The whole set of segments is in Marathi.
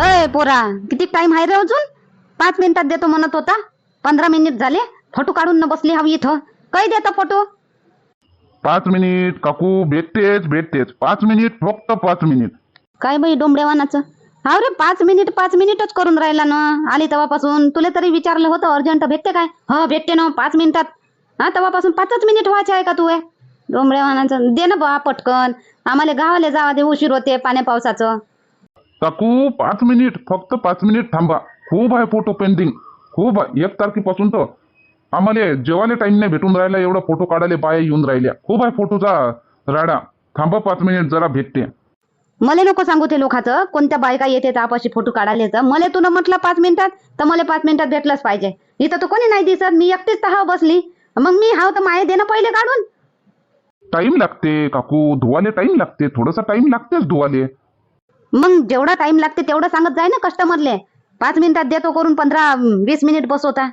अय पोरा किती टाइम आहे रे अजून? पाच मिनिटात देतो म्हणत होता. पंधरा मिनिट झाले. फोटो काढून न बसली हवी इथं. काही देता फोटो? पाच मिनिट काकू भेटतेच भेटतेच. पाच मिनिट फक्त पाच मिनिट. काय बाई डोंबडेवानाचं हा रे पाच मिनिट पाच मिनिटच करून राहिला ना. आली तेव्हापासून तुला तरी विचारलं होतं अर्जंट भेटते काय? हो भेटते ना पाच मिनिटात. हा तेव्हापासून पाचच मिनिट व्हायचे आहे का तू हे डोंबडेवानाचं दे ना बा पटकन. आम्हाला गावाला जावा दे उशीर होते पाण्या पावसाचं. काकू पाच मिनिट फक्त पाच मिनिट थांबा. खूप आहे फोटो पेंटिंग खूप आहे. एक तारखेपासून तर आम्हाला जेवायला टाइम नाही भेटून राहिला एवढा फोटो काढायला बाया येऊन राहिल्या. खूप आहे फोटोचा राडा. थांबा पाच मिनिट जरा भेटते. मला नको सांगू ते लोकांचं. कोणत्या बायका येते तापाशी फोटो काढायला येतं. मला तुला म्हटलं पाच मिनिटात तर मला पाच मिनिटात भेटलंच पाहिजे. इथं तर कोणी नाही दिसत. मी एकटीच तर हाव बसली. मग मी हाव तर माये दे ना पहिले काढून. टाइम लागते काकू. धुवाले टाइम लागते. थोडासा टाइम लागतेच धुवाले. मग जेवढा टाइम लागते तेवढं सांगत जाय ना कस्टमरले पाच मिनिटात देतो करून पंधरा वीस मिनिट बसवता.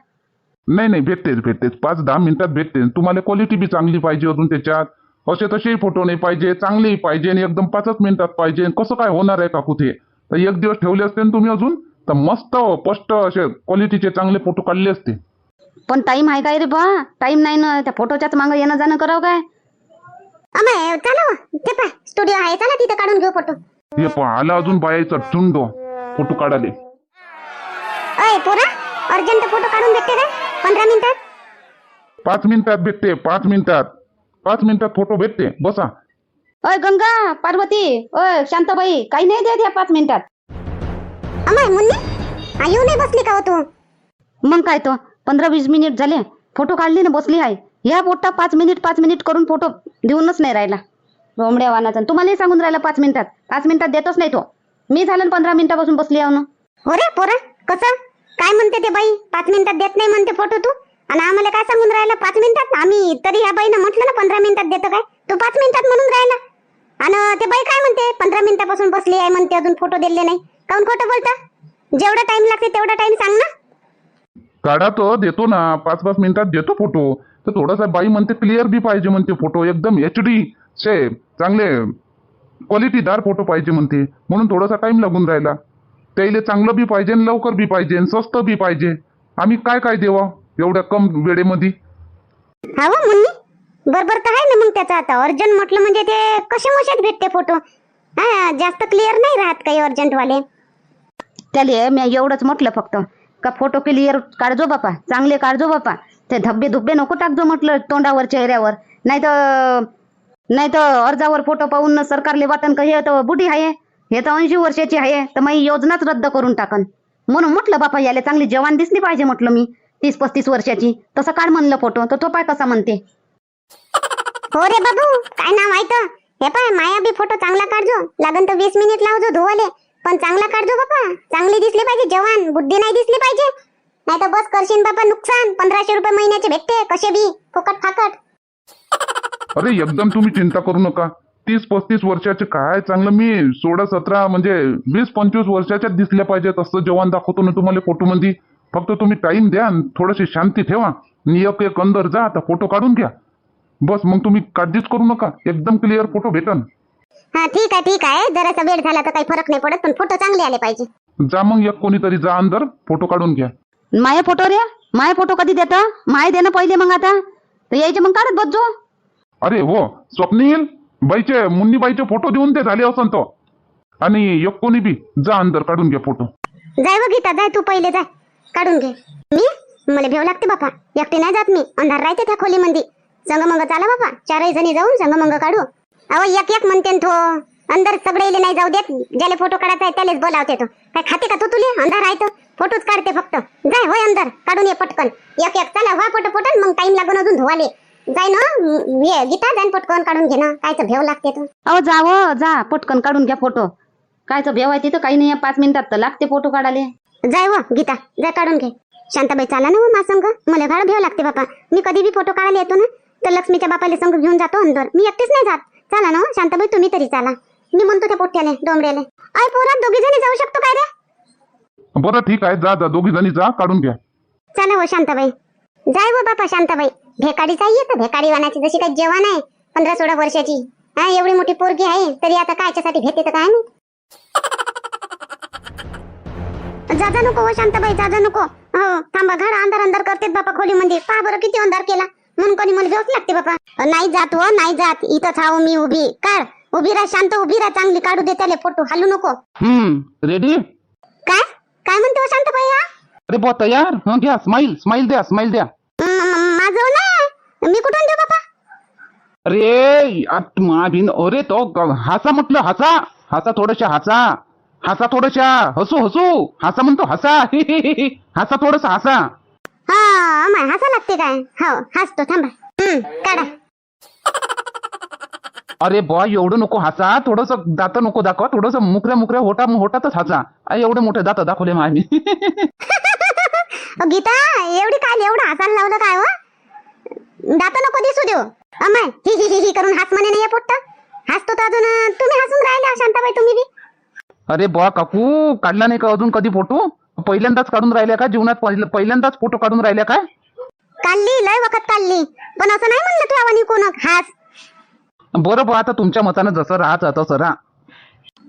नाही नाही भेटतेच भेटतेच. पाच दहा मिनिटात भेटते. तुम्हाला क्वालिटी बी चांगली पाहिजे अजून त्याच्यात. असे तसेही फोटो नाही पाहिजे चांगलेही पाहिजे आणि एकदम पाचच मिनिटात पाहिजे. कसं काय होणार आहे काकू ते तर एक दिवस ठेवले असते ना तुम्ही अजून तर मस्त स्पष्ट असे क्वालिटीचे चांगले फोटो काढले असते. पण टाइम आहे काय रे बा टाइम नाही ना. त्या फोटोच्याच मागं येणं जाणं करावं काय? अमय चला. ते पा स्टुडिओ आहे. चला तिथे काढून घेऊ फोटो हे पहा आला अजून बायाचा चुंड फोटो काढाले. अय पोरा अर्जंट फोटो काढून भेटते काय? पंधरा मिनिटात? पाच मिनिटात भेटते पाच मिनिटात. पाच मिनिटात फोटो भेटते. बसा. अय गंगा पार्वती अय शांताबाई काही नाही देत या पाच मिनिटात. अमय मुन्नी आ, येऊ नाही बसली का हो तू? मग काय तो? पंधरा वीस मिनिट झाले. फोटो काढली ना बसली आहे. ह्या पोट्टा पाच मिनिट पाच मिनिट करून फोटो देऊनच नाही राहिला. रोमड्या वानाचा तुम्हालाही सांगून राहिला पाच मिनिटात. पाच मिनिटात देतच नाही तो. मी झालं पंधरा मिनिटापासून बसली आहो ना. हो रे पोरा कसं? काय म्हणते ते बाई? पाच मिनिटात देत नाही म्हणते फोटो तू? आणि आम्हाला काय सांगून राहिला पाच मिनिटात? आम्ही तरी ह्या बाईनं म्हटलं ना पंधरा मिनिटात देतो काय? तू पाच मिनिटात म्हणून राहिला. आणि ते बाई काय म्हणते? पंधरा मिनिटापासून बसली आहे म्हणते अजून फोटो दिले नाही. काऊन खोटं बोलता? जेवढा टाइम लागते तेवढा टाइम सांग ना. काढा तर देतो ना. पाच पाच मिनिटात देतो फोटो. तर थोडासा बाई म्हणते क्लिअर बी पाहिजे म्हणते फोटो. एकदम एच डी शे चांगले क्वालिटीदार फोटो पाहिजे म्हणते. म्हणून थोडासा टाइम लागून राहिला. त्याला चांगलं बी पाहिजे आणि लवकर बी पाहिजे आणि स्वस्त बी पाहिजे. आम्ही काय काय देवा एवढ्या कम वेळेमध्ये? हा हो मुन्नी बरोबर तर आहे ना मग त्याचा आता. अर्जंट म्हटलं म्हणजे ते कशा मोशात भेटते फोटो हा जास्त क्लिअर नाही राहत काही अर्जंट वाले. त्याले मी एवढंच म्हटलं फक्त का फोटो क्लिअर काढजो बापा चांगले काढजो बापा. ते धब्बे धुब्बे नको टाकजो म्हटलं तोंडावर चेहऱ्यावर. नाही तर नाही तर अर्जावर फोटो पाहून सरकारले वाटन का हे तर बुढी आहे हे तर ऐंशी वर्षाची आहे तर मग योजनाच रद्द करून टाकन. म्हणून म्हटलं बापा याला चांगली जवान दिसली पाहिजे म्हटलं मी. तीस पस्तीस वर्षाची. तसं काढ म्हणलं फोटो. तर तो पाय कसा म्हणते? हो रे बाबू काय नाव आहे तर हे पाय माया बी फोटो चांगला काढजो. लागन तर वीस मिनिट लावजो धुवाले. पण चांगला काढजो बापा. चांगली दिसली पाहिजे जवान. बुद्धी नाही दिसली पाहिजे. नाही तर बस करशील बापा नुकसान. पंधराशे रुपये महिन्याचे भेटते कसे बी. फुकट फाकट अरे एकदम तुम्ही चिंता करू नका. तीस पस्तीस वर्षाचे काय चांगलं मी सोळा सतरा म्हणजे वीस पंचवीस वर्षाच्याच दिसल्या पाहिजेत असं जवान दाखवतो ना तुम्हाला फोटोमध्ये. फक्त तुम्ही टाइम द्या आणि थोडीशी शांती ठेवा. आणि एक एक अंदर जा आता फोटो काढून घ्या. बस मग तुम्ही काळजीच करू नका. एकदम क्लिअर फोटो भेटन. हा ठीक आहे ठीक आहे. जरासा वेळ झाला तर काही फरक नाही पडत पण फोटो चांगले आले पाहिजे. जा मग एक कोणीतरी जा अंदर फोटो काढून घ्या. माये फोटो रे? माये फोटो कधी देता? माये दे ना पहिले मग आता? तर यायचे मग काढत बसजो. अरे हो स्वप्नील बाईचे मुन्नी बाईचे फोटो देऊन ते झाले असं तो. आणि एक कोणी बी जा अंदर काढून घे फोटो जाय व गीता जाय तू पहिले जाय काढून घे. मी? मला भेव लागते बापा. एकटी नाही जात मी अंधार राहते त्या खोलीमध्ये संगमंग चाला बापा चारही जणी जाऊन संगमंग काढू. अहो एक एक म्हणते तो अंदर सगळे नाही जाऊ देत ज्याला फोटो काढायचा आहे त्यालाच बोलावते तो. काय खाते का तू तुले? अंधार आहे तो. फोटोच काढते फक्त. जाय होय अंदर काढून ये पटकन. एक एक चला व्हा फोटो पटन मग टाइम लागून अजून धुवाले. जाय ना गीता जाईन पटकन काढून घे ना. कायचं भेव लागते तू अहो जावं जा. पटकन काढून घ्या फोटो. कायचं भेव आहे तिथं? काही नाही आहे, पाच मिनिटात तर लागते फोटो काढायला. जाय व गीता. जाय काढून घे. शांताबाई चाला ना मा संग. मला भाड भेव लागते बापा. मी कधी बी फोटो काढायला येतो ना तर लक्ष्मीच्या बापाला संग घेऊन जातो अंदर. मी एकटीच नाही जात. चला ना हो, शांताबाई तुम्ही तरी चाला. मी म्हणतो त्या पोट्याले डोंबड्याले आय पोरात दोघी जणी जाऊ शकतो काय रे? बरं ठीक आहे. जा जा. दोघी जणी जा. काढून घ्या. चला हो शांताबाई. जाय व बापा शांताबाई. भेकाडीच आहे तर भेकाडी वानाची जशी काही जेवण आहे पंधरा सोळा वर्षाची. हा एवढी मोठी पोरगी आहे तरी आता कायच्यासाठी भेटते तर काय नाही जाजा नको हो शांताबाई जाजा नको. हो थांबा घर अंधार अंधार करतेत बापा खोलीमध्ये पहा बरं किती अंधार केला. म्हणून कोणी मला भेट लागते बापा. नाही जात हो नाही जात. इथंच हाव मी उभी. काढ. उभी राहा शांत उभी राहा चांगली. काढू दे त्याला फोटो. हलू नको. हम्म रेडी काय? काय म्हणते हो शांताबाई हा? अरे बुवा तयार हं घ्या स्माईल स्माईल द्या स्माईल द्या. मी कुठून देऊ बापा? अरे आत- माभिन अरे तो ग- हसा म्हटलं हसा. हसा थोडशा हसा. हसा थोडशा. हसू हसू. हसा म्हणतो हसा. हसा थोडस हसा. हा अमाय हसा लागते काय? हो हसतो थांबा. काढा. अरे बॉ एवढं नको हसा. थोडस दात नको दाखवा. थोडस मुकऱ्या मुकऱ्या होटा होटातच हसा. आ, एवढे मोठे दात दाखवले मा आम्ही अ, गीता एवढी काय एवढं हसायला लावलं काय हो? दात नको दिसू देऊ. अमाय ही ही ही ही करून हस म्हणे नाही पोट्ट. हसतो तर अजून तुम्ही हसून राहिले शांताबाई तुम्ही बी. अरे बॉ काकू काढला नाही का अजून कधी फोटो? पहिल्यांदाच काढून राहिल्या का जीवनात? पहिल- पहिल्यांदाच फोटो काढून राहिल्या काय? काढली लय वखत काढली. पण असं नाही म्हणलं तू आवानी कोण? हास. बरं बा आता तुमच्या मतानं जसं राहायचं तसं राहा.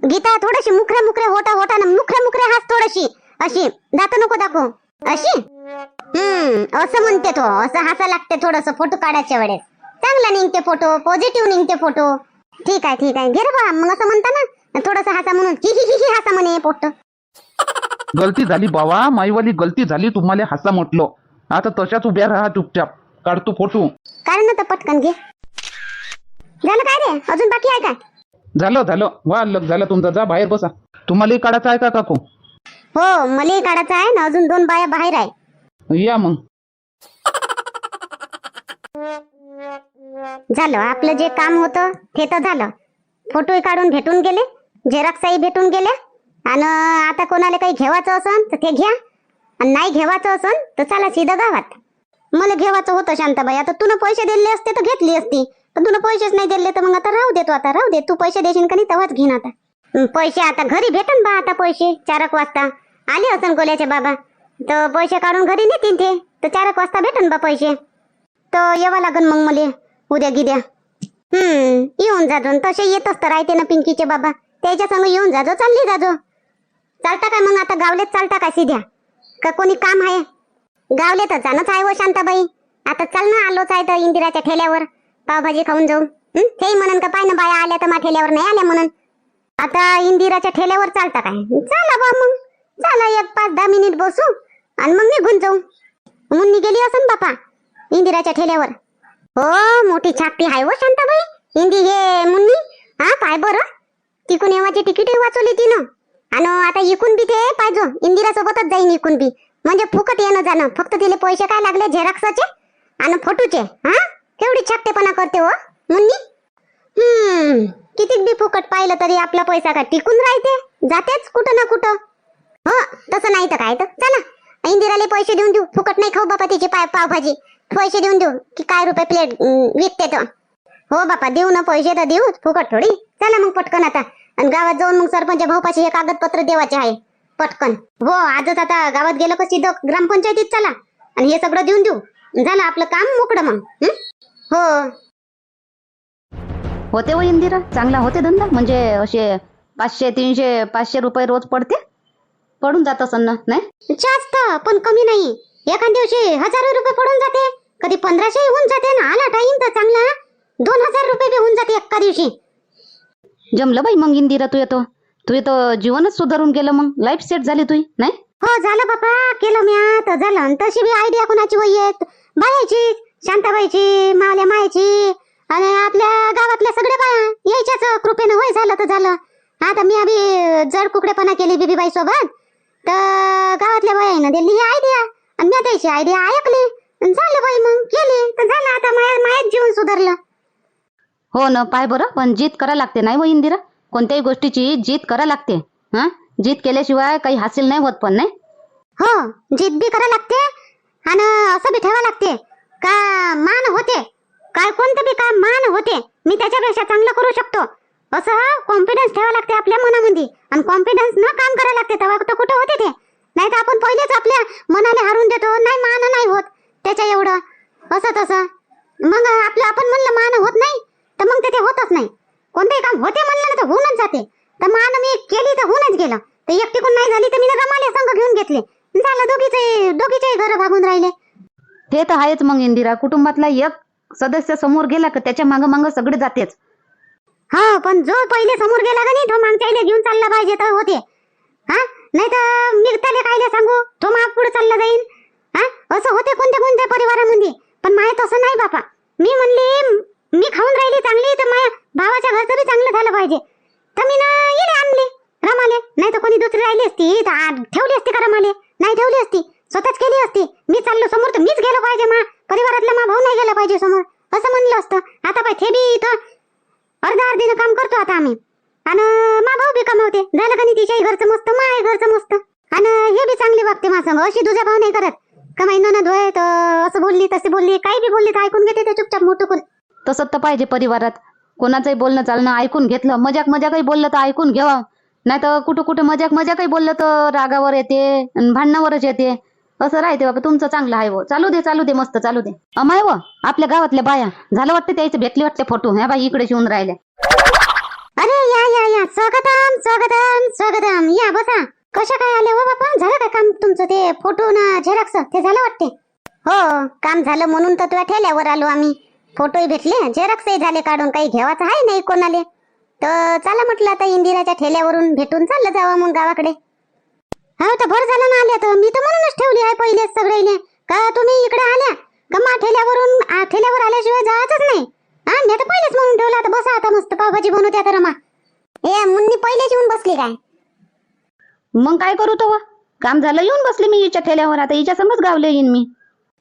गीता थोडीशी मुखरे मुखरे होता होता ना मुखरे मुखरे हास थोडीशी. अशी दात नको दाखव. अशी? हम्म असं म्हणते तो. असं हसा लागते थोडस फोटो काढायच्या वेळेस. चांगला निघते फोटो पॉझिटिव्ह निघते फोटो. ठीक आहे ठीक आहे. घे बा मग असं म्हणता ना. थोडस हसा म्हणून. ही ही ही ही हसा म्हणे पोट गलती झाली बाबा माईवाली गलती झाली तुम्हाला हसा म्हटलो. आता तशाच उभ्या राहा चुपचाप. काढतो फोटो. काढ ना तर पटकन घे. झालं काय रे? अजून बाकी आहे काय झालं झालं. वा लग झालं तुमचं. जा बाहेर बसा. तुम्हालाही काढायचं आहे का काकू? हो मलाही काढायचं आहे ना. अजून दोन बाया बाहेर आहे. या मग. झालं आपलं जे काम होतं ते तर झालं. फोटोही काढून भेटून गेले झेरॉक्सही भेटून गेले आणि आता कोणाला काही घेवायचं असन तर ते घ्या. आणि नाही घेवायचं असन तर चला सीधं गावात. मला घेवायचं होतं शांताबाई. आता तुला पैसे दिले असते तर घेतली असती. पण तुला पैसेच नाही दिले तर मग आता राहू दे तू आता राहू दे. तू पैसे देशील का नाही तेव्हाच घेईन आता. पैसे आता घरी भेटन बा आता पैसे चारक वाजता. आले असन गोल्याचे बाबा. तर पैसे काढून घरी नेतील ते. तर चार एक वाजता भेटन बा पैसे. तर यावं लागन मग मले. उद्या गिद्या. हम्म येऊन जाजो तसे येतच तर राहते ना पिंकीचे बाबा. त्याच्या संग येऊन जाजो चालली जाजो. चालता काय मग आता गावलेत चालता काय सिध्या? का कोणी काम आहे? गावले तर जाणंच आहे व शांताबाई. आता चल ना आलोच आहे तर इंदिराच्या ठेल्यावर. पावभाजी खाऊन जाऊ. ते म्हणन का पाय ना बाया आल्या तर मा ठेल्यावर नाही आल्या म्हणून. आता इंदिराच्या ठेल्यावर चालता काय? चला बा मग. चला एक पाच दहा मिनिट बसू. आणि मग निघून जाऊ. मुन्नी गेली असन बापा इंदिराच्या ठेल्यावर. हो मोठी छापी आहे हो शांताबाई. इंदी हे मुन्नी. हा पाय बरं. तिकून येवाची तिकीट वाचवली तिनं. आणि आता इकून बी ते पाहिजो इंदिरा सोबतच जाईन इकून बी. म्हणजे फुकट येणं जाणं. फक्त तिले पैसे काय लागले? झेरॉक्सचे आणि फोटोचे. हा? केवढी छापटेपणा करते हो मुन्नी. हम्म कितीक बी फुकट पाहिलं तरी आपला पैसा काय टिकून राहते? जातेच कुठं ना कुठं. हो तसं नाही तर काय तर. चला. इंदिराले पैसे देऊन देऊ. फुकट नाही खाऊ बापा तिची पाय पावभाजी. पैसे देऊन देऊ की काय रुपये प्लेट विकते तर हो बापा देऊ ना पैसे तर देऊ. फुकट थोडी. चला मग पटकन आता. आणि गावात जाऊन मग सरपंच भाऊपाशी हे कागदपत्र देवाचे आहे. पटकन. हो आजच आता गावात गेलं का सिद्ध ग्रामपंचायतीत चला. आणि हे सगळं देऊन देऊ. झालं आपलं काम मोकळं मग. हो? होते व इंदिरा? चांगला होते धंदा? म्हणजे असे पाचशे तीनशे पाचशे रुपये रोज पडते? पडून जात असन ना नाही? जास्त पण कमी नाही. एखाद दिवशी हजारो रुपये पडून जाते. कधी पंधराशे होऊन जाते ना आला टाइम तर चांगला. दोन हजार रुपये बी होऊन जाते एका दिवशी. जमलं बाई मग इंदिरा तू येतो. तू येतो जीवनच सुधारून गेलं मग. लाईफ सेट झाली तुही नाही? हो झालं बापा केलं मी आता. झालं आणि तशी बी आयडिया कोणाची वय येत? बायाची शांताबाईची मावल्या मायाची आणि आपल्या गावातल्या सगळ्या बाया यायच्याच कृपेनं होय झालं तर झालं. आता मी आधी जड कुकडेपणा केली बीबीबाई सोबत तर गावातल्या बायानं दिली ही आयडिया आणि मी त्याची आयडिया ऐकली. आणि झालं बाई मग केली तर झालं आता माया मायात जीवन सुधारलं. हो ना पाय बरं पण जीत करा लागते नाही व इंदिरा? कोणत्याही गोष्टीची जीत करा लागते हा? जीत केल्याशिवाय काही हासिल नाही होत पण नाही? हो जिद बी करा लागते आणि असं बी ठेवा लागते. का मान होते. काय कोणतं बी काम मान होते मी त्याच्यापेक्षा चांगलं करू शकतो. असं कॉन्फिडन्स ठेवा लागते आपल्या मनामध्ये. आणि कॉन्फिडन्स न काम करायला लागते तेव्हा तर कुठं होते ते? नाही तर आपण पहिलेच आपल्या मनाला हारून देतो. नाही मान नाही होत त्याच्या एवढं. असं तसं. मग आपलं आपण म्हणलं मान होत नाही तर मग ते ते होतच नाही. कोणतंही काम होते म्हणलं ना तर होऊनच जाते. तर मान मी केली तर होऊनच गेलं. तर एक कोण नाही झाली तर मी रमाले संघ घेऊन घेतले. झालं दोघीचे दोघीचे घर भागून राहिले. ते तर आहेच मग इंदिरा. कुटुंबातला एक सदस्य समोर गेला का त्याच्या मागं मागं सगळे जातेच. हा पण जो पहिले समोर गेला का नाही तो मागच्या घेऊन चालला पाहिजे तर होते. हा? नाही तर मी त्याला कायले सांगू? तो माग पुढे चालला जाईन. हा? असं होते कोणत्या कोणत्या परिवारामध्ये? पण माय तसं नाही बापा. मी म्हणली मी खाऊन राहिली चांगली तर माझ्या भावाच्या घरचं बी चांगलं झालं पाहिजे. तर मी ना येले आणले रमाले. नाही तर कोणी दुसरी राहिली असती तर ठेवली असती का रमाले? नाही ठेवली असती. स्वतःच केली असती. मी चाललो समोर तर मीच गेलो पाहिजे मा. परिवारातला मा भाऊ नाही गेला पाहिजे समोर. असं म्हणलं असतं. आता पाय ते बी इथं अर्धा अर्धीनं काम करतो आता आम्ही. आणि मा भाऊ बी कमावते. झालं का नाही तिच्याही घरचं मस्त माय घरचं मस्त. आणि हे बी चांगली वागते माझं अशी तुझा भाव नाही करत. कमाई ननद होय तर असं बोलली तसे बोलली काही बी बोलली तर ऐकून घेते ते चुपचाप मोठं तसंच तर पाहिजे परिवारात. कोणाचंही बोलणं चालणं ऐकून घेतलं. मजाक मजाकही बोललं तर ऐकून घ्यावं. नाही तर कुठं कुठं मजाक मजाकही बोललं तर रागावर येते आणि भांडणावरच येते. असं राहते बाबा तुमचं चांगलं आहे वो चालू दे चालू दे मस्त चालू दे. अमाय व आपल्या गावातल्या बाया. झालं वाटतं त्याचे भेटली वाटते फोटो. ह्या बाई इकडे शिवून राहिले अरे या या या. स्वागतम स्वागतम स्वागतम. या बसा. कशा काय आले हो बापा? झालं काय काम तुमचं ते फोटो ना झेरॉक्स ते झालं वाटते? हो काम झालं म्हणून तर तुझ्या ठेल्यावर आलो आम्ही. फोटोही भेटले. झेरॉक्सही झाले काढून. काही घेवायचं आहे नाही कोणाले. तर चला म्हटलं आता इंदिराच्या ठेल्यावरून भेटून चाललं जावा मग गावाकडे. हा तर बरं झालं ना आल्या तर मी तर म्हणूनच ठेवली आहे पहिलेच सगळे का तुम्ही इकडे आल्या? का मा ठेल्यावरून आ, ठेल्यावर आल्याशिवाय जायचंच नाही? हा मी तर पहिलेच म्हणून ठेवलं आता बसा आता मस्त पावभाजी बनवते आता रमा ए मुन्नी पहिलेच येऊन बसली काय? मग काय करू तो? काम झालं येऊन बसले मी हिच्या ठेल्यावर. आता हिच्या समज गावले येईन मी.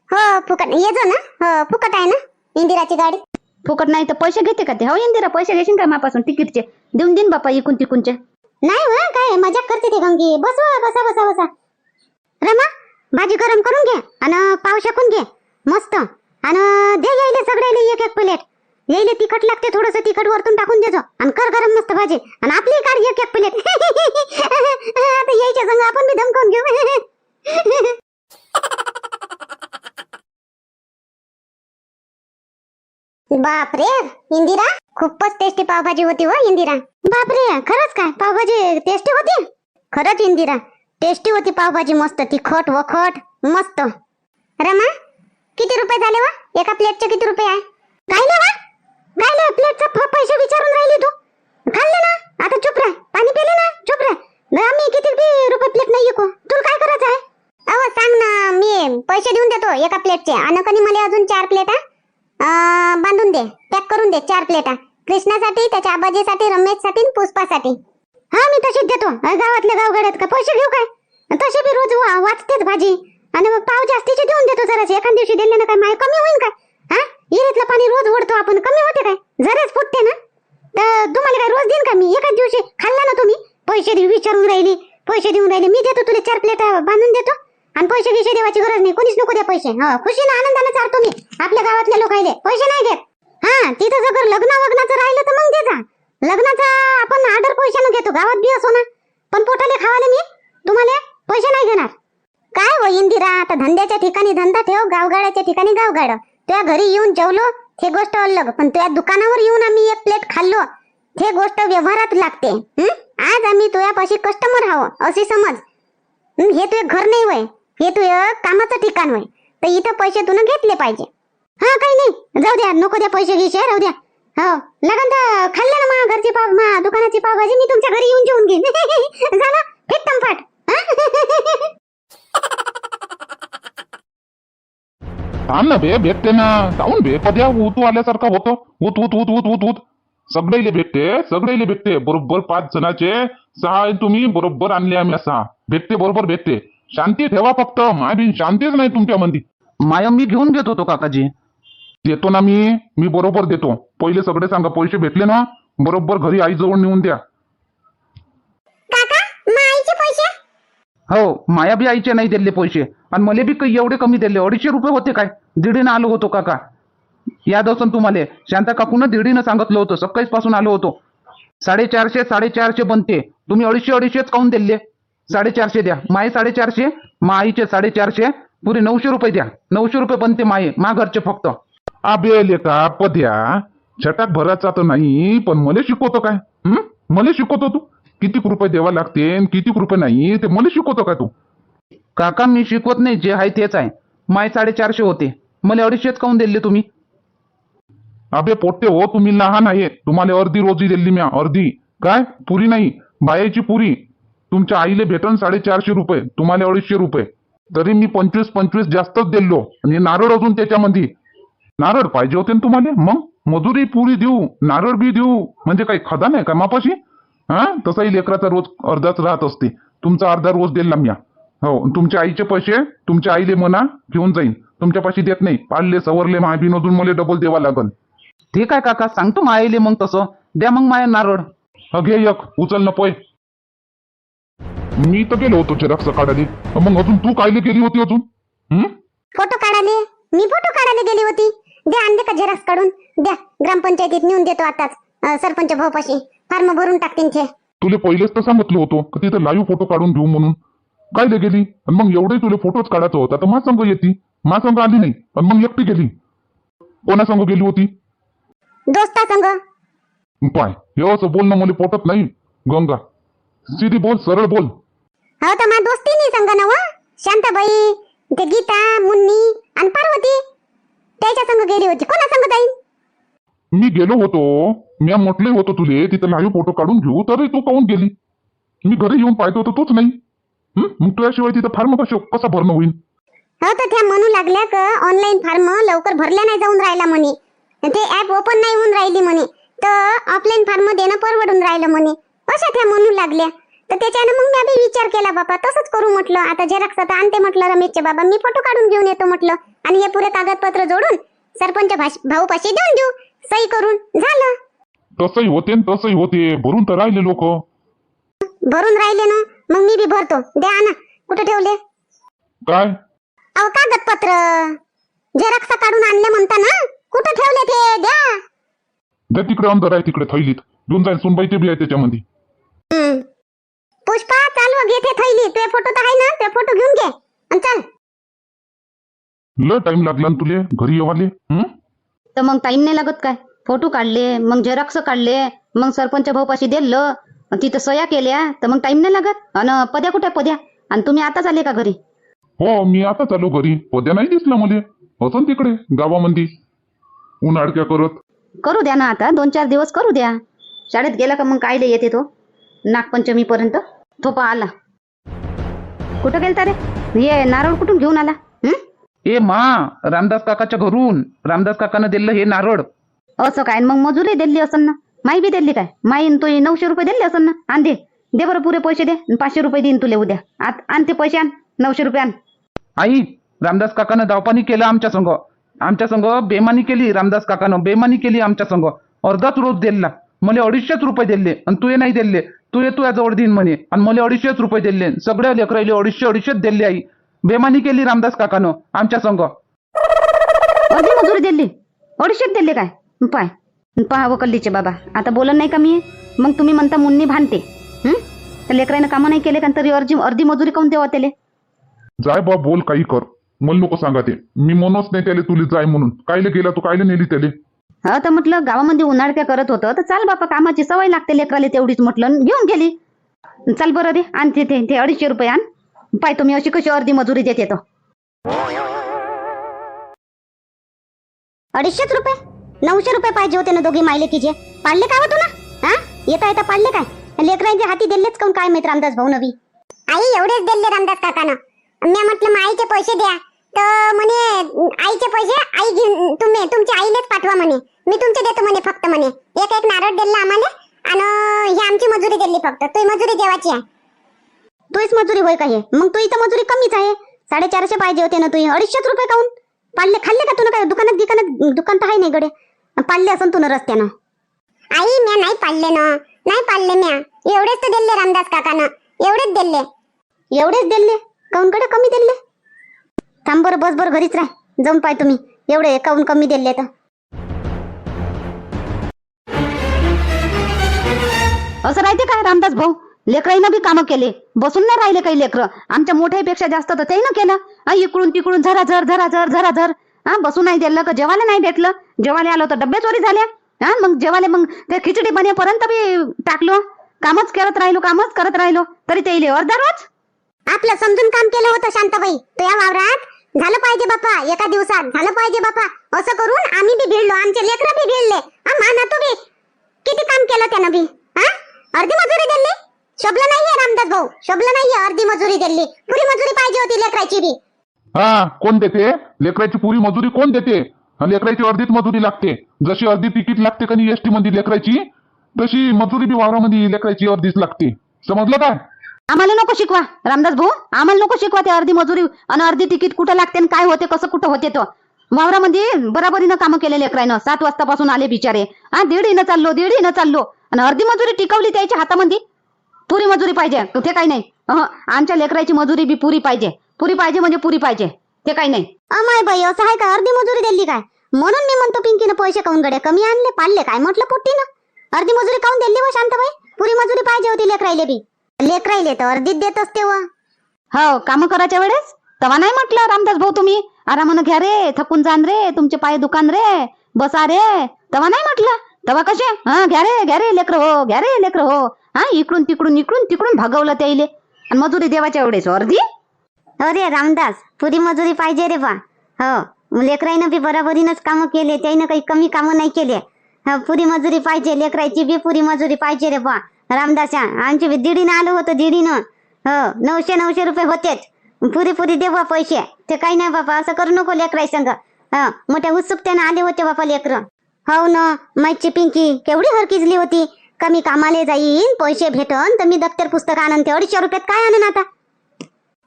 हो फुकट ये जो ना. हो फुकट आहे ना इंदिराची गाडी. फुकट नाही तर पैसे घेते का ते? हो इंदिरा पैसे घेशील काय मापासून? तिकीटचे. देऊन देईन बापा इकून तिकूनचे. नाही हो काय मजाक करते ते गंगी. बस हो, बसा बसा बसा. रमा भाजी गरम करून घे आणि पाव शकून घे. मस्त. आणि दे यायले सगळ्याले एक एक प्लेट यायले तिखट लागते थोडस तिखट वरतून टाकून देजो. आणि कर गरम मस्त भाजी. आणि आपली काढ एक एक प्लेट आता यायच्या संग आपण बी धमकावून घेऊ. बापरे इंदिरा? खूपच टेस्टी पावभाजी होती हो इंदिरा. बापरे खरंच काय? पावभाजी टेस्टी होती? खरंच इंदिरा. टेस्टी होती पावभाजी मस्त तिखट वखट मस्त. रमा किती रुपये झाले वा? एका प्लेटचे किती रुपये आहे? राहिले वा? राहिले प्लेटचा पैसे विचारून राहिली तू. खाल्ले ना? आता चुप राह. पाणी पिले ना? चुप राह. आम्ही किती रुपये प्लेट नाही विकू. तुला काय करायचं आहे? अहो सांग ना मी पैसे देऊन देतो एका प्लेटचे आणि कधी मला अजून चार प्लेट आहे पॅक चार प्लेटा. कृष्णासाठी त्याच्या आबाजीसाठी रमेशसाठी आणि पुष्पासाठी. हा मी तशीच देतो. गावातल्या गावगड्यात का? पैसे घेऊ काय? तसे बी रोज वा- वाचतेच भाजी. आणि मग पाव जास्तीचे देऊन देतो जरासे. एखाद दिवशी दिले ना काय माय कमी होईल काय? हा? इरीतलं पाणी रोज ओढतो आपण. कमी होते काय? जराच फुटते ना? तर तुम्हाला काय रोज देईन का मी? एकाच दिवशी खाल्ला ना तुम्ही? पैसे देऊ विचारून राहिली. पैसे देऊन राहिले. मी देतो तुला चार प्लेट बांधून देतो. आणि पैसे गिसे देवाची गरज नाही. कोणीच नको द्या पैसे. हो खुशीनं आनंदाने चालतो मी. आपल्या गावातल्या लोकायले पैसे नाही घेत तिथं जर लग्न वग्नाचं राहिलं तर मग दे जा. लग्नाचा आपण आदर पैशानं घेतो गावात बी असो ना. पण पोटाले खावाले मी तुम्हाला पैसे नाही घेणार. काय हो इंदिरा आता धंद्याच्या ठिकाणी धंदा ठेव गावगाड्याच्या ठिकाणी गावगाड. तुझ्या घरी येऊन जेवलो ते गोष्ट अलग. पण तुझ्या दुकानावर येऊन आम्ही एक प्लेट खाल्लो ते गोष्ट व्यवहारात लागते. आज आम्ही तुझ्यापाशी कस्टमर आहो असे समज. हे तुझे घर नाही वय हे तुझं कामाचं ठिकाण होय तर इथं पैसे तुला घेतले पाहिजे. हा काही नाही. जाऊ द्या नको द्या पैसे घ्यायचे राहू द्या. हो लगन तर खाल्लं ना मा घरची पाव मा दुकानाची पावभाजी मी तुमच्या घरी येऊन जेवून घेईन. झालं? फिट फाट थांब ना बे भेटते ना. जाऊन बे पद्या उतू आल्यासारखा होतो. उत उत उत उत उत उत. सगळेले भेटते सगळेले भेटते. बरोबर पाच जणाचे सहा तुम्ही बरोबर आणले आम्ही सहा भेटते बरोबर भेटते. शांती ठेवा फक्त. माय बिन शांतीच नाही तुमच्या मंदी माया मी घेऊन घेत होतो काकाजी. देतो ना मी मी बरोबर देतो. पहिले सगळे सांगा पैसे भेटले ना बरोबर घरी आईजवळ नेऊन द्या. काका माईचे पैसे? हो माया बी आईचे नाही दिले पैसे. आणि मला बी काही एवढे कमी दिले. अडीचशे रुपये होते काय? दीडीनं आलो होतो काका. याद असून तुम्हाला. शांता काकूनं दीडीनं सांगितलं होतं. सकाळीच पासून आलो होतो. साडेचारशे साडेचारशे बनते. तुम्ही अडीचशे अडीचशेच काऊन दिले? साडेचारशे द्या. माये साडेचारशे मा आईचे साडेचारशे. पुरे नऊशे रुपये द्या. नऊशे रुपये बनते माये. मा घरचे फक्त. आबे लेका पद्या छटाक भराचा तर नाही पण मला शिकवतो काय? हं? मला शिकवतो तू? किती रुपये द्यावा लागते किती रुपये नाही ते मला शिकवतो का तू? काका मी शिकवत नाही जे आहे तेच आहे. माय साडेचारशे होते. मला अडीचशेच काऊन दिले तुम्ही? अबे पोट्टे हो तुम्ही लहान आहे. तुम्हाला अर्धी रोजी दिली मी अर्धी. काय? पुरी नाही. बायाची पुरी. तुमच्या आईले भेटन साडेचारशे रुपये तुम्हाला अडीचशे रुपये. तरी मी पंचवीस पंचवीस जास्तच दिलो. आणि नारळ अजून त्याच्यामध्ये नारळ पाहिजे होते ना तुम्हाला? मग? मजुरी पुरी देऊ नारळ बी देऊ म्हणजे काही खदा नाही का मापाशी? हा? तसाही लेकराचा रोज अर्धाच राहत असते. तुमचा अर्धा रोज दिला मी हो आणि तुमच्या आईचे पैसे तुमच्या आईले म्हणा घेऊन जाईन. तुमच्यापाशी देत नाही. पाळले सवरले महाबीन अजून मला डबल द्यावा लागल. ठीक आहे काका? सांगतो मायले मग तसं. द्या मग माया नारळ. घे एक. उचल न पोय. मी तर गेलो होतो झेरॉक्स काढायला मग अजून तू कायले गेली होती अजून? हं? फोटो काढाले? मी फोटो काढायला गेली होती. द्या आणले का झेरॉक्स काढून. द्या. ग्रामपंचायतीत नेऊन देतो आताच. सरपंच भाऊपाशी. फॉर्म भरून टाकतील ते तुले पहिलेच तर सांगितलं होतो की तिथे लाईव्ह फोटो काढून घेऊ म्हणून. कायले गेली? आणि मग एवढे तुले फोटोच काढायचा होता तर मा संग येते. मा संग आली नाही. आणि मग एकटी गेली. कोणा संग गेली होती? दोस्ता संग. पाय हे असं बोलणं मला पोटत नाही. गंगा. सिधी बोल सरळ बोल. हो तर मा दोस्ती नाही संग ना व. शांताबाई ते गीता मुन्नी आणि पार्वती. त्याच्या संग गेली होती. कोणा संग जाईन मी गेलो होतो. मी म्हटले होतो तुले तिथे लाईव्ह फोटो काढून घेऊ तरी तू काहून गेली? मी घरी येऊन पाहतो होतो तूच नाही. हं? मग तुझ्याशिवाय तिथं फार्म कसं कसं भरणं होईल हो तर त्या म्हणू लागल्या का ऑनलाईन फॉर्म लवकर भरल्या नाही जाऊन राहिला म्हणे. ते ऍप ओपन नाही होऊन राहिली म्हणे. तर ऑफलाईन फॉर्म देणं परवडून राहिलं म्हणे. अशा त्या म्हणू लागल्या. तर त्याच्यानं मग मी विचार केला बाबा तसंच करू म्हटलं. आता झेरॉक्स आता आणते म्हटलं रमेशचे बाबा. मी फोटो काढून घेऊन येतो म्हटलं. आणि हे पुरे कागदपत्र जोडून सरपंच भाऊ पाशी देऊन देऊ. सही करून झालं. तसंही होते तसंही होते. भरून तर राहिले लोक. भरून राहिले ना? मग मी बी भरतो. द्या ना. कुठे ठेवले? काय? अहो कागदपत्र. झेरॉक्स काढून आणले म्हणता ना? कुठे ठेवले ते? द्या. त्या तिकडे अंदर आहे तिकडे थैलीत. घेऊन जाईल. सुनबाईचे बी आहे त्याच्यामध्ये. हम्म. पुष्पा चालव घे ते थैली. ते फोटो तर आहे ना ते फोटो घेऊन घे. आणि चल. लय टाइम लागला ना तुले? घरी येवाले? हं? तर मग टाइम नाही लागत काय? फोटो काढले मग झेरॉक्स काढले मग सरपंच भाऊपाशी दिलं तिथं सया केल्या तर मग टाइम नाही लागत. आणि पद्या कुठे पद्या? आणि तुम्ही आताच आले का घरी? हो मी आता चालू घरी. पद्या नाही दिसला मले. असं तिकडे गावामध्ये उन्हाळक्या करत. करू द्या ना आता. दोन चार दिवस करू द्या. शाळेत गेला का मग कायले येते तो? नागपंचमीपर्यंत. थोपा आला. कुठं गेलता रे? हे नारळ कुठून घेऊन आला? हं? ए मा रामदास काकाच्या घरून. रामदास काकानं दिलं हे नारळ. असं काय? मग मजुरी दिली असन ना? माई बी दिली काय? माईन तो नऊशे रुपये दिले असन ना? आण दे. दे बरं पुरे पैसे दे पाचशे रुपये देईन तुले उद्या. आत आण ते पैसे आण. नऊशे रुपये आण. आई रामदास काकानं दावपानी केलं आमच्या संग. आमच्या संग बेमानी केली रामदास काकानं. बेमानी केली आमच्या संग. अर्धाच रोज दिला. मला अडीचशेच रुपये दिले आणि तुये नाही दिले. तू ये तुझ्या जवळ देईन म्हणे. आणि मला अडीचशेच रुपये दिले. सगळ्या लेकराईले अडीचशे अडीचशेच दिले आई. बेमानी केली रामदास काकानं आमच्या संग अर्धी मजुरी दिली? अडीचशेच दिले काय? पाय. पहा कल्लीचे बाबा. आता बोलन नाही का मी? मग तुम्ही म्हणता मुन्नी भांडते. हं? तर लेकरानं कामं नाही केले का? तरी अर्धी अर्धी मजुरी काऊन देवा त्याले? जाय बा बोल काही कर. मला नको सांगा ते. मी म्हणूच नाही त्याले तुले जाय म्हणून. कायले गेला तू? कायले नेली त्याले? हा तर म्हटलं गावामध्ये उन्हाळक्या करत होतं तर चाल बापा कामाची सवय लागते लेकराला तेवढीच म्हटलं. घेऊन गेली. चाल बरं दे आण ते ते- ते अडीचशे रुपये आण. पाय तुम्ही अशी कशी अर्धी मजुरी देते तर अडीचशेच रुपये? नऊशे रुपये पाहिजे होते ना दोघी मायले की पाडले का हो तुला हा? येता येता पाडले काय? लेकरांच्या हाती दिलेच काऊन काय माहीत रामदास भाऊ नवी आई एवढेच दिले रामदास काकानं. मी म्हटलं मग आईचे पैसे द्या. तर म्हणे आईचे पैसे आई घेऊन तुम्ही तुमच्या आईलेच पाठवा म्हणे. मी तुमचे देतो म्हणे फक्त म्हणे. एक एक नारळ दिला आम्हाला आणि ही आमची मजुरी दिली फक्त. तुझी मजुरी देवाची आहे. तुझीच मजुरी होय का हे? मग तुझी तर मजुरी कमीच आहे. साडेचारशे पाहिजे होते ना तुझी अडीचशेच रुपये काऊन? पाडले खाल्ले का तुला काय दुकानात दुकानात दुकान तर आहे नाही गडे पाडले असन तुला रस्त्यानं. आई म्या नाही पाडले ना. नाही पाडले म्या. एवढेच तर दिले रामदास काकानं. एवढेच दिले. एवढेच दिले? काऊन कडे कमी दिले? थांब बरं बस बरं घरीच राह. जाऊन पाय तुम्ही. एवढे काऊन कमी दिले तर. असं राहते काय रामदास भाऊ? लेकराईनं बी कामं केले. बसून नाही राहिले काही लेकरं. आमच्या मोठ्यापेक्षा जास्त तर त्यानं केलं. हा, इकडून तिकडून झरा झर झरा झर झरा झर. हा बसून नाही दिलं का जेवायला नाही भेटलं? जेवायला आलो तर डब्बे चोरी झाल्या हा मग जेवायला मग ते खिचडी बनेपर्यंत बी टाकलो. कामच करत राहिलो कामच करत राहिलो. तरी ते इले अर्धा रोज. आपलं समजून काम केलं होतं शांताबाई. तो या वावरात. झालं पाहिजे बापा एका दिवसात. झालं पाहिजे बापा. असं करून आम्ही बी भिडलो आमचे लेकर बी भिडले. हा तू बी. किती काम केलं त्यानं बी हा अर्धी मजुरी दिली? शोभलं नाहीये रामदास भाऊ. शोभलं नाहीये अर्धी मजुरी दिली. पुरी मजुरी पाहिजे होती लेकराची बी. हा कोण देते? लेकराची पुरी मजुरी कोण देते? लेकराची अर्धीच मजुरी लागते. जशी अर्धी तिकीट लागते कधी एसटी मध्ये लेकराची तशी मजुरी बी वावरामध्ये लेकराची अर्धीच लागते. समजलं काय? आम्हाला नको शिकवा. रामदास भाऊ आम्हाला नको शिकवा ते अर्धी मजुरी आणि अर्धी तिकीट कुठं लागते आणि काय होते कसं कुठं होते तो. वावरामध्ये बराबरीनं कामं केलेले लेकरायनं सात वाजतापासून आले बिचारे. हा दीडीनं चाललो दीडीनं चाललो. आणि अर्धी मजुरी टिकवली त्याच्या हातामध्ये? पुरी मजुरी पाहिजे. ते काही नाही. आमच्या लेकराची मजुरी बी पुरी पाहिजे. पुरी पाहिजे म्हणजे पुरी पाहिजे. ते काही नाही. अमाय बाई असं आहे का? अर्धी मजुरी दिली काय? म्हणून मी म्हणतो पिंकीनं पैसे काऊन गड्या कमी आणले पाडले काय? म्हटलं पोट्टीनं. अर्धी मजुरी काऊन दिली व शांतबाई? पुरी मजुरी पाहिजे होती लेकरायले बी. लेकरायले तर अर्धीच देत असते व. हो काम करायच्या वेळेस? तेव्हा नाही म्हटलं रामदास भाऊ तुम्ही? आरामानं घ्या रे थकून जाण रे तुमचे पाय दुकान रे बसा रे. तेव्हा नाही म्हटलं? तेव्हा कसे हा घ्या रे घ्या रे लेकर हो घ्या रे लेकर हो. हा इकडून तिकडून इकडून तिकडून भागवलं त्याईले आणि मजुरी देवाच्या वेळेस अर्धी? अरे रामदास पुरी मजुरी पाहिजे रे बा. हो लेकराईनं बी बराबरीनच कामं केले त्याईनं काही कमी कामं नाही केले. हो, पुरी मजुरी पाहिजे लेकरायची बी पुरी मजुरी पाहिजे रे बा. रामदासा आमची दीडीनं आलो होतो दीडीनं. हो नऊशे नऊशे रुपये होतेच. पुरी पुरी दे बा पैसे. ते काही नाही बापा असं करू नको लेकराय संग. हा मोठ्या उत्सुकतेनं आले होते बापा लेकर. हो ना माईची पिंकी केवढी हरकिजली होती. कमी कामाले जाईन पैसे भेटन तर मी दप्तर पुस्तक आणन ते अडीचशे रुपयात काय आणन आता?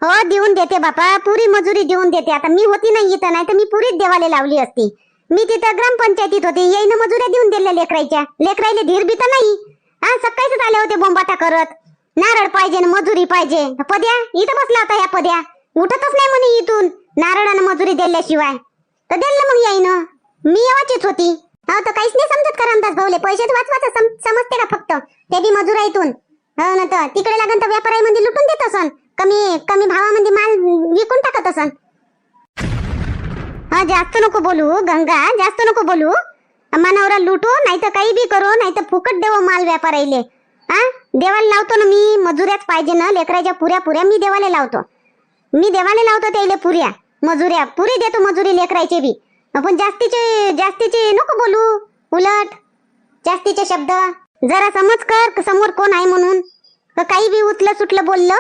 हो देऊन देते बापा पुरी मजुरी देऊन देते. आता मी होती नाही इथं नाही तर मी पुरीच देवाले लावली असती. मी तिथं ग्रामपंचायतीत होते येईन मजुऱ्या देऊन दिल्या लेकरायच्या लेकरायले धीर बी तर नाही. हा सकाळीच आले होते बोंबाटा करत. नारळ पाहिजे न मजुरी पाहिजे. पद्या इथं बसला होता ह्या पद्या. उठतच नाही म्हणे इथून. नारळानं मजुरी दिल्याशिवाय. तर दिलं मग याईन मी येवाचीच होती. हो तर काहीच नाही समजत का रामदास भाऊले. पैसे वाचवाच समजते का फक्त. ते बी मजुरा इथून. हो ना तर. तिकडे लागन तर व्यापारामध्ये लुटून देत असन. कमी कमी भावामध्ये माल विकून टाकत असन. हा जास्त नको बोलू गंगा. जास्त नको बोलू. मनावरा लुटू नाही तर काही बी करू नाही तर फुकट देव माल व्यापारायले. हा? देवाला लावतो ना मी मजुऱ्याच पाहिजे ना लेकराच्या पुऱ्या पुऱ्या मी देवाला लावतो. मी देवाला लावतो त्याले पुऱ्या मजुऱ्या. पुरी देतो मजुरी लेकरायचे बी. पण जास्तीचे जास्तीचे नको बोलू उलट. जास्तीचे शब्द. जरा समज कर समोर कोण आहे म्हणून. काही बी उचलं सुटलं बोललं.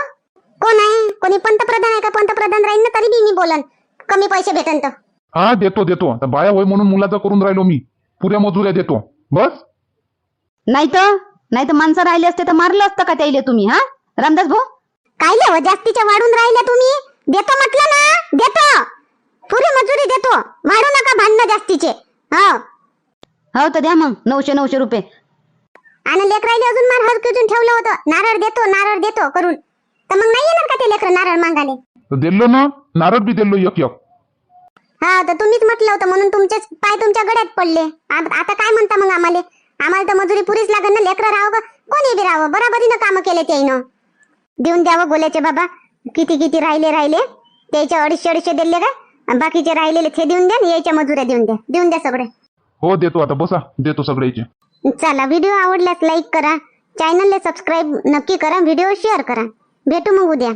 कोण आहे? कोणी पंतप्रधान आहे का? पंतप्रधान राहील ना तरी बी मी बोलन. कमी पैसे भेटन तर. हा देतो देतो. आता बाया होय म्हणून मुलाचा करून राहिलो मी. पुऱ्या मजुऱ्या देतो. बस? नाही तर नाही तर माणसं राहिले असते तर मारलं असतं का त्याईले तुम्ही हा? रामदास भाऊ? काय हो जास्तीच्या वाढून राहिल्या तुम्ही? देतो म्हटलं ना देतो. पुरी मजुरी देतो. वाढू नका भांडणं जास्तीचे. हो. हो तर द्या मग नऊशे नऊशे रुपये. आणि लेकरायले अजून मार हरकजून ठेवलं होतं. नारळ देतो नारळ देतो करून. तर मग नाही येणार का ते लेकर नारळ मागाले? दिलो ना? नारळ बी दिलो एक एक हा तर तुम्हीच म्हटलं होतं म्हणून तुमचेच पाय तुमच्या गड्यात पडले. आता काय म्हणता मग आम्हाला? आम्हाला तर मजुरी पुरीच लागन ना लेकरं राहावं का? कोणी बी राहावं? बराबरीनं कामं केले त्याईनं देऊन द्यावं गोल्याचे बाबा. किती किती राहिले राहिले? त्याचे अडीचशे अडीचशे दिले आणि बाकीचे राहिलेले ते देऊन द्या आणि याच्या मजुऱ्या देऊन द्या. देऊन द्या सगळे. हो देतो आता. बसा. देतो सगळ्याचे चला व्हिडिओ आवडल्यास लाईक करा. चॅनलला सबस्क्राईब नक्की करा. व्हिडिओ शेअर करा. भेटू मग उद्या.